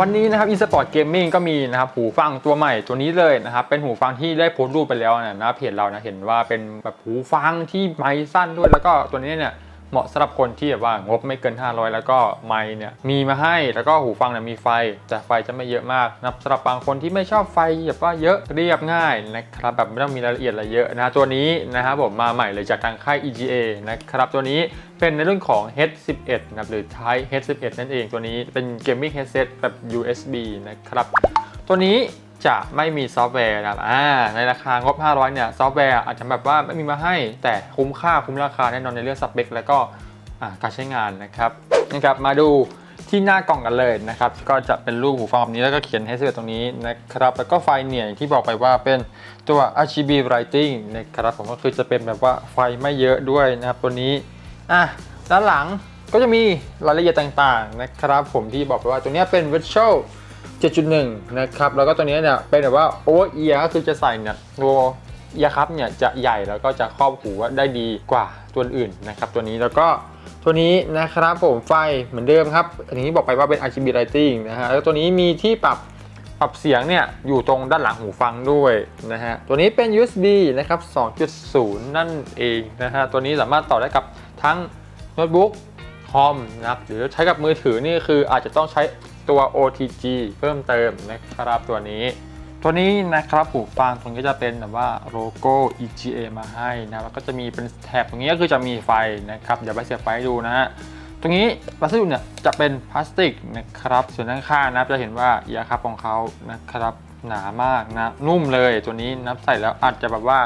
วันนี้นะครับ eSport Gaming ก็มีนะครับหูฟังตัวใหม่ตัวนี้เลยนะครับ เป็นหูฟังที่ได้โพสต์รูปไปแล้วนะนะเพจเรานะเห็นว่าเป็นแบบหูฟังที่ไม้สั้นด้วยแล้วก็ตัวนี้เนี่ย เหมาะสำหรับคนที่แบบว่างบไม่เกิน 500 แล้วก็ไมค์เนี่ยมีมาให้แล้วก็หูฟังเนี่ยมีไฟ แต่ไฟจะไม่เยอะมากนับสำหรับบางคนที่ไม่ชอบไฟแบบว่าเยอะเรียบง่ายนะครับแบบไม่ต้องมีรายละเอียดอะไรเยอะนะตัวนี้นะครับผมมาใหม่เลยจากทางค่าย EGA นะครับตัวนี้เป็นในรุ่นของ H11 นะครับหรือ Type H11 นั่นเองตัวนี้เป็น Gaming Headset แบบ USB นะครับตัวนี้ จะไม่มีซอฟต์แวร์นะครับอ่าในราคางบ 500 เนี่ยซอฟต์แวร์อาจจะแบบว่าไม่มีมาให้ แต่คุ้มค่าคุ้มราคาแน่นอนในเรื่องสเปค แล้วก็การใช้งานนะครับนะครับมาดูที่หน้ากล่องกันเลยนะครับ ก็จะเป็นรูปหูฟังแบบนี้แล้วก็เขียนให้เสื้อตรงนี้นะครับ แล้วก็ไฟเนี่ยที่บอกไปว่าเป็นตัว RGB Lighting นะครับผมก็คือจะเป็นแบบว่าไฟไม่เยอะด้วยนะครับตัวนี้อะด้านหลังก็จะมีรายละเอียดต่างๆนะครับ ผมที่บอกไปว่าตัวนี้เป็น Virtual 7.1 นะครับ แล้วก็ตัวนี้เนี่ยเป็นแบบว่า over ear ก็คือจะใส่เนี่ยตัวเอียครับเนี่ยจะใหญ่แล้วก็จะครอบหูได้ดีกว่าตัวอื่นนะครับ ตัวนี้แล้วก็ตัวนี้นะครับผมไฟเหมือนเดิมครับ อันนี้บอกไปว่าเป็น RGB lighting นะฮะแล้วตัวนี้มีที่ปรับปรับเสียงเนี่ยอยู่ตรงด้านหลังหูฟังด้วยนะฮะตัวนี้เป็น USB นะครับ 2.0 นั่นเองนะฮะตัวนี้สามารถต่อได้กับทั้งโน้ตบุ๊กคอมนะครับหรือใช้กับมือถือนี่คืออาจจะต้องใช้ ตัว OTG เพิ่มเติมนะครับตัวนี้ตัวนี้นะครับหูฟังตรงนี้จะเป็นแบบว่าโลโก้ EGA มาให้นะแล้วก็จะมีเป็นแถบตรงนี้ก็คือจะมีไฟนะครับเดี๋ยวไปเสียบไฟให้ดูนะฮะตรงนี้วัสดุเนี่ยจะเป็นพลาสติกนะครับส่วนด้านข้างนะจะเห็นว่าเอียครับของเขานะครับหนามากนะนุ่มเลยตัวนี้นับใส่แล้วอาจจะแบบว่า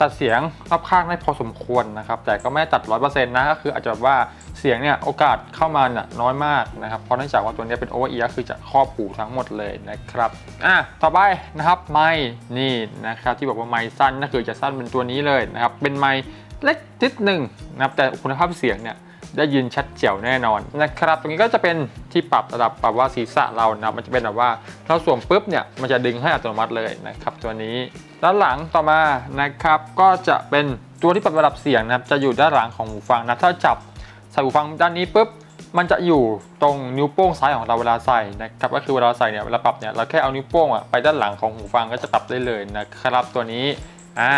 ตัดเสียงรอบข้างได้พอสมควรนะครับ แต่ก็ไม่ตัดร้อยเปอร์เซ็นต์นะก็คืออาจจะแบบว่าเสียงเนี่ยโอกาสเข้ามาน่ะน้อยมากนะครับ เพราะเนื่องจากว่าตัวนี้เป็นโอเวอร์เอียร์คือจะครอบหูทั้งหมดเลยนะครับอะต่อไปนะครับไม้นี่นะครับที่บอกว่าไม้สั้นนั่นคือจะสั้นเป็นตัวนี้เลยนะครับเป็นไม้เล็กนิดหนึ่งนะครับแต่คุณภาพเสียงเนี่ย ได้ยินชัดเจ๋วแน่นอนนะครับตรงนี้ก็จะเป็นที่ปรับระดับปรับว่าศีรษะเรานะมันจะเป็นแบบว่าเราสวมปุ๊บเนี่ยมันจะดึงให้อัตโนมัติเลยนะครับตัวนี้ด้านหลังต่อมานะครับก็จะเป็นตัวที่ปรับระดับเสียงนะครับจะอยู่ด้านหลังของหูฟังนะถ้าจับใส่หูฟังด้านนี้ปุ๊บมันจะอยู่ตรงนิ้วโป้งซ้ายของเราเวลาใส่นะครับก็คือเวลาใส่เนี่ยเวลาปรับเนี่ยเราแค่เอานิ้วโป้งอะไปด้านหลังของหูฟังก็จะปรับได้เลยนะครับตัวนี้อ่า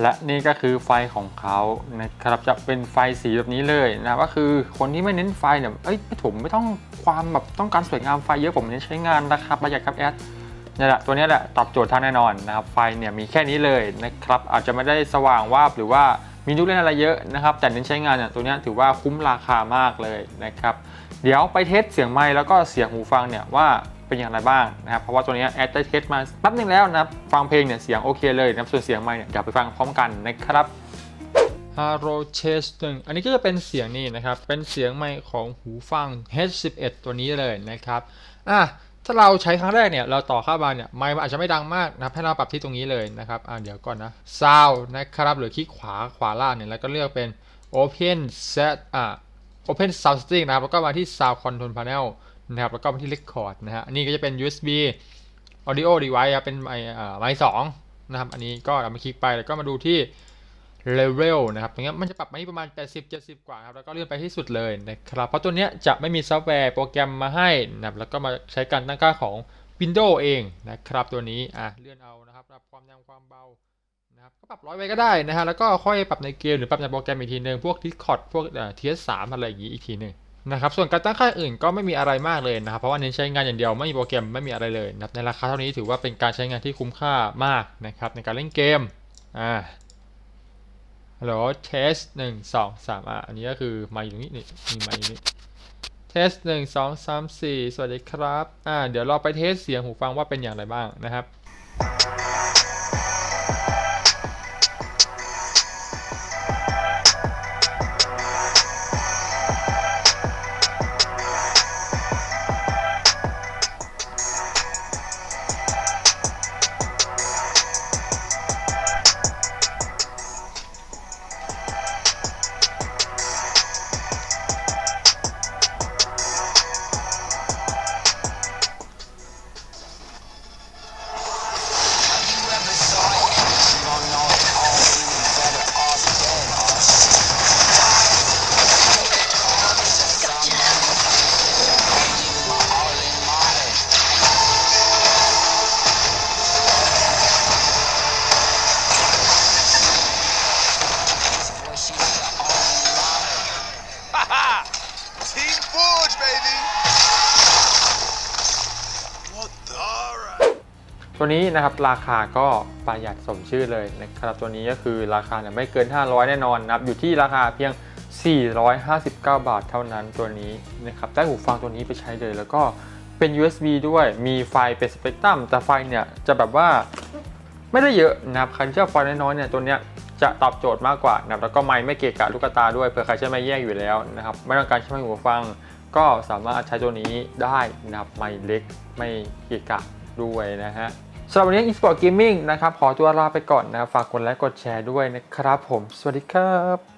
และนี่ก็คือไฟของเขานะครับจะเป็นไฟสีแบบนี้เลยนะก็คือคนที่ไม่เน้นไฟเนี่ยเอ้ยผมไม่ต้องความแบบต้องการสวยงามไฟเยอะผมเน้นใช้งานนะครับประหยัดครับแอดนี่แหละตัวนี้แหละตอบโจทย์ท่านแน่นอนนะครับไฟเนี่ยมีแค่นี้เลยนะครับอาจจะไม่ได้สว่างวาบหรือว่ามีลูกเล่นอะไรเยอะนะครับแต่เน้นใช้งานเนี่ยตัวนี้ถือว่าคุ้มราคามากเลยนะครับ เดี๋ยวไปเทสเสียงไมค์แล้วก็เสียงหูฟังเนี่ยว่าเป็นอย่างไรบ้างนะครับ เพราะว่าตัวนี้แอดได้เทสมาแป๊บนึงแล้วนะครับ ฟังเพลงเนี่ยเสียงโอเคเลยนะครับ ส่วนเสียงไมค์เนี่ยเดี๋ยวไปฟังพร้อมกันนะครับฮาโรเชสหนึ่งอันนี้ก็จะเป็นเสียงนี่นะครับ เป็นเสียงไมค์ของหูฟัง H11 ตัวนี้เลยนะครับ อะถ้าเราใช้ครั้งแรกเนี่ยเราต่อเข้ามาเนี่ยไมค์มันอาจจะไม่ดังมากนะให้เราปรับที่ตรงนี้เลยนะครับอะเดี๋ยวก่อนนะ Sound นะครับหรือคลิกขวาขวาล่างเนี่ยแล้วก็เลือกเป็น Open Set อะ Open Sound Setting นะครับ แล้วก็มาที่ Sound Control Panel นะครับ แล้วก็มาที่ Record นะฮะ อันนี้ก็จะเป็น USB Audio Device ครับ เป็นไมค์สองนะครับ อันนี้ก็เรามาคลิกไป แล้วก็มาดูที่เลเวลนะครับ ตรงนี้มันจะปรับมาที่ประมาณ 80 70 กว่าครับ แล้วก็เลื่อนไปที่สุดเลยนะครับ เพราะตัวเนี้ยจะไม่มีซอฟต์แวร์โปรแกรมมาให้นะครับ แล้วก็มาใช้การตั้งค่าของ Windows เองนะครับ ตัวนี้ อะ เลื่อนเอานะครับรับความดังความเบา นะครับก็ปรับร้อยไว้ก็ได้นะฮะแล้วก็ค่อยปรับในเกมหรือปรับในโปรแกรมอีกทีหนึ่งพวก Discord พวกเอ่อ TS3 อะไรอย่างงี้อีกทีหนึ่งนะครับส่วนการตั้งค่าอื่นก็ไม่มีอะไรมากเลยนะครับเพราะว่าเน้นใช้งานอย่างเดียวไม่มีโปรแกรมไม่มีอะไรเลยนะครับในราคาเท่านี้ถือว่าเป็นการใช้งานที่คุ้มค่ามากนะครับในการเล่นเกมอ่าฮัลโหลเทสหนึ่งสองสามอะอันนี้ก็คือมาอยู่ตรงนี้นี่มีมาอยู่นี่เทสหนึ่งสองสามสี่สวัสดีครับอ่าเดี๋ยวเราไปเทสเสียงหูฟังว่าเป็นอย่างไรบ้างนะครับ ตัวนี้นะครับราคาก็ประหยัดสมชื่อเลยนะครับตัวนี้ก็คือราคาเนี่ยไม่เกิน 500 แน่นอนนะครับอยู่ที่ราคาเพียง 459 บาทเท่านั้นตัวนี้นะครับได้หูฟังตัวนี้ไปใช้เลยแล้วก็เป็น USB ด้วยมีไฟเป็นสเปกตรัมแต่ไฟเนี่ยจะแบบว่าไม่ได้เยอะนะครับใครที่ชอบไฟน้อยๆเนี่ยตัวเนี้ยจะตอบโจทย์มากกว่านะครับแล้วก็ไมค์ไม่เกะกะลูกตาด้วยเผื่อใครใช้ไมค์แยกอยู่แล้วนะครับไม่ต้องการใช้ไมค์หูฟัง ก็สามารถใช้ตัวนี้ได้นะครับไมค์เล็กไม่เกะกะด้วยนะฮะ สำหรับวันนี้ eSport Gaming นะครับ ขอตัวลาไปก่อนนะ ฝากกดไลค์กดแชร์ด้วยนะครับผม สวัสดีครับ